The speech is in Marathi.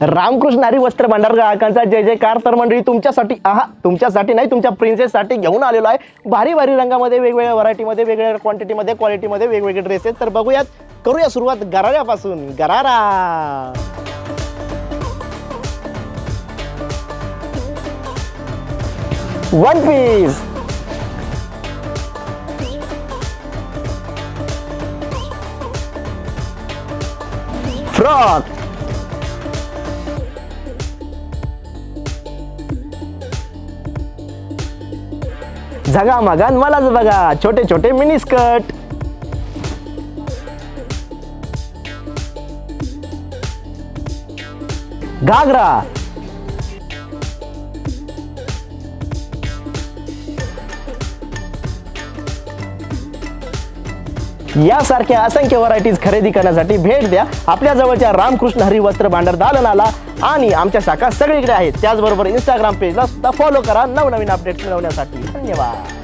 रामकृष्ण हरी वस्त्र भांडार ग्राहकांचा जय जयकार. तर मंडळी तुमच्यासाठी आहा तुमच्यासाठी नाही तुमच्या प्रिन्सेससाठी घेऊन आलेलो आहे. भारी भारी रंगामध्ये वेगवेगळ्या व्हरायटीमध्ये वेगवेगळ्या क्वांटिटीमध्ये क्वालिटीमध्ये वेगवेगळे ड्रेसेस तर बघूयात करूया सुरुवात गराऱ्यापासून. गरारा! वन पीस फ्रॉक झगा मगा मलाच बघा. छोटे छोटे मिनी स्कर्ट घागरा. यासारख्या असंख्य व्हरायटीज खरेदी करण्यासाठी भेट द्या. आपल्या जवळच्या रामकृष्ण हरी वस्त्र भांडार दालनाला आणि आमच्या शाखा सगळीकडे आहेत. त्याचबरोबर इंस्टाग्राम पेजला सुद्धा फॉलो करा नवनवीन अपडेट्स मिळवण्यासाठी. धन्यवाद.